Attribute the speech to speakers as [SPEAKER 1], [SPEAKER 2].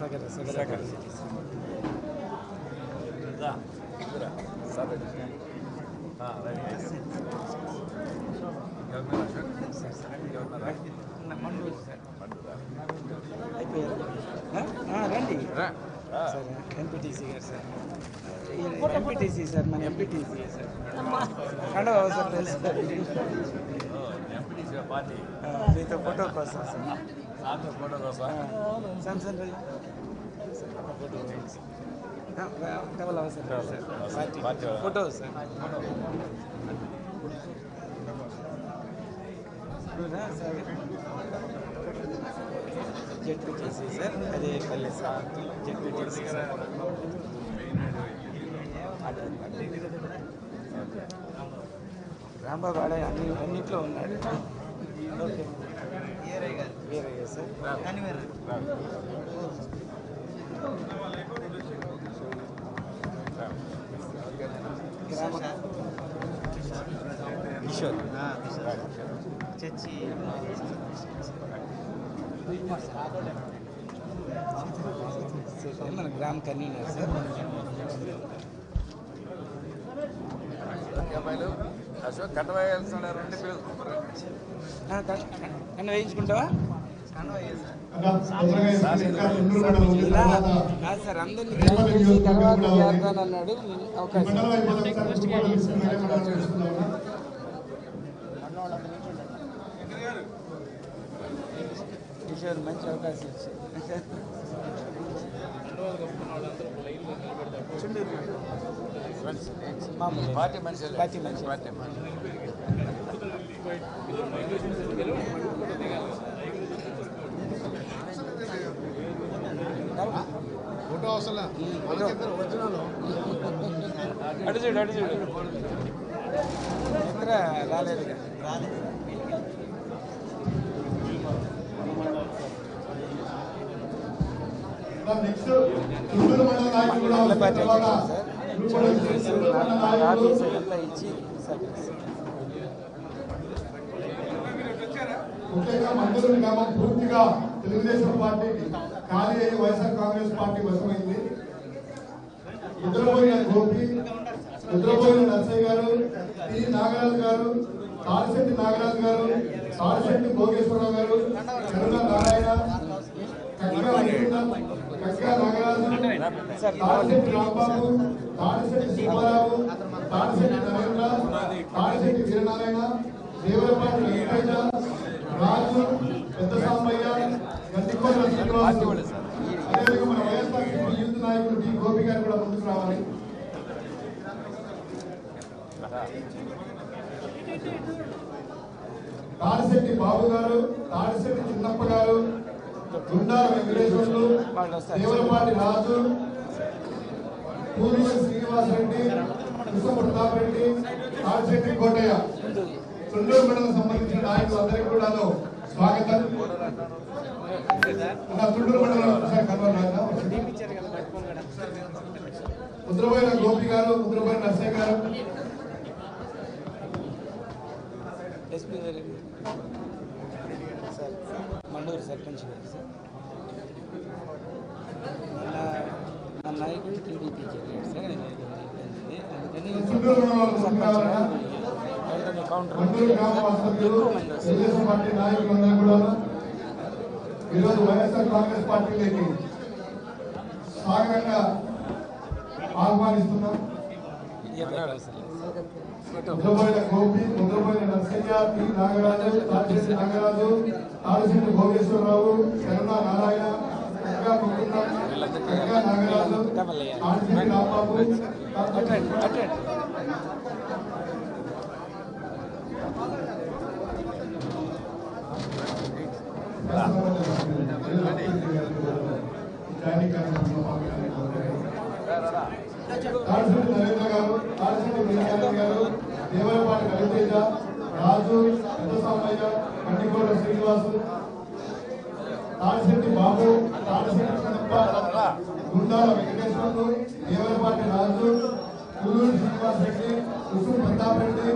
[SPEAKER 1] Sagara, Sagara. Da. Sagara. Sagara. రండి sir MPTC గారు sir MPTC sir మన MPTC sir కండవ సార్ తెలుసు ఆ, మీతో ఫోటో కోసం sir Samsung Ravi photo double అవసరం సార్ పార్టీ ఫోటో సార్. చూడరా సార్? జెడ్పీటీసీ సార్ అదే పల్లె సార్. ZPTC sir. రాంబాబు ఆడ అన్ని అన్నింటిలో ఉన్నాడు. ఓకే. వీరయ్య సార్. చర్చి మన గ్రామ కన్వీనర్ సార్
[SPEAKER 2] అశోక్ కట్ట వేయాల్సిన రెండు పేరు
[SPEAKER 1] ఆ, కన్ను వేయించుకుంటావా? చేద్దానన్నాడు అవకాశం కిషోర్ మంచి అవకాశం మామూలు
[SPEAKER 2] పార్టీ మనిషి
[SPEAKER 1] పార్టీ మనిషి.
[SPEAKER 2] పార్టీ మనిషి
[SPEAKER 3] అవసరం
[SPEAKER 1] అటు చూడు అటు చూడు చిత్ర రాలేదు రాలేదు
[SPEAKER 3] నెక్స్ట్ చుట్టూరు మండల నాయకులు కూడా
[SPEAKER 1] మండల పార్టీ
[SPEAKER 3] వస్తున్న తర్వాత
[SPEAKER 1] సార్
[SPEAKER 3] చుట్టూరు మండల నాయకులు
[SPEAKER 1] ఆఫీస్ అంతా ఇచ్చి సార్
[SPEAKER 3] ముఖ్యంగా మండలం గ్రామం పూర్తిగా తెలుగుదేశం పార్టీకి ఖాళీ అయ్యి వైఎస్ఆర్ కాంగ్రెస్ పార్టీ వశమైంది. నిద్రపోయిన గోపి నిద్రపోయిన నర్సయ్య గారు టి నాగరాజు గారు కాడిశెట్టి నాగరాజు గారు కాడిశెట్టి భోగేశ్వరరావు గారు కరుణ నారాయణ కక్కా నాగరాజు
[SPEAKER 1] సార్
[SPEAKER 3] రాంబాబు తాడిశెట్టి సుబ్బారావు తాడిశెట్టి నరేంద్ర తాడిశెట్టి వీరనారాయణ దేవరపాటి వెంకటేశ రాజు పెద్ద శ్రీనివాసు అదేవిధంగా మన యూత్ డి గోపి గారు కూడా ముందుకు రావాలి తాడిశెట్టి బాబు గారు తాడిశెట్టి చిన్నప్ప గారు గుండాల వెంకటేశ్వర్లు. దేవరపాటి రాజు పూర్వ శ్రీనివాసరెడ్డి కృష్ణ ప్రతాప్ రెడ్డి తాడిశెట్టి కోటయ్య చుండూరు మండలం సంబంధించిన నాయకులు అందరికీ కూడా స్వాగతం. చుండూరు మండలం ఒకసారి కలవాలి ముద్రపోయిన గోపి గారు ముద్రపోయిన నర్సయ్య గారు.
[SPEAKER 1] మండూరు సర్పంచ్ గారు సార్. మన నాయకుడు టీడీపీకి వెళ్ళాడు సార్. అందుకని
[SPEAKER 3] మండూరు గ్రామ
[SPEAKER 1] వస్తారు.
[SPEAKER 3] తెలుగుదేశం పార్టీ నాయకులందరూ కూడా ఈరోజు వైఎస్ఆర్ కాంగ్రెస్ పార్టీలోకి సాగరంగా ఆహ్వానిస్తున్నాం. ముద్రపోయిన గోపి ముద్రపోయిన నరసయ్య పి. నాగరాజు తాడిశెట్టి నాగరాజు తాడిశెట్టి భోగేశ్వరరావు కరుణ నారాయణ నాగరాజు తాడిశెట్టి రాంబాబు నరేంద్ర గారు గారు దేవరపాటి రవితేజ రాజు పెద్ద సామయ్య శ్రీనివాసు తాడిశెట్టి బాబు తాడిశెట్టి చిన్నప్ప గుండాల వెంకటేశ్వర్లు దేవరపాటి రాజు కుల్లూరు శ్రీనివాస్ రెడ్డి కుసుమ్ ప్రతాప్ రెడ్డి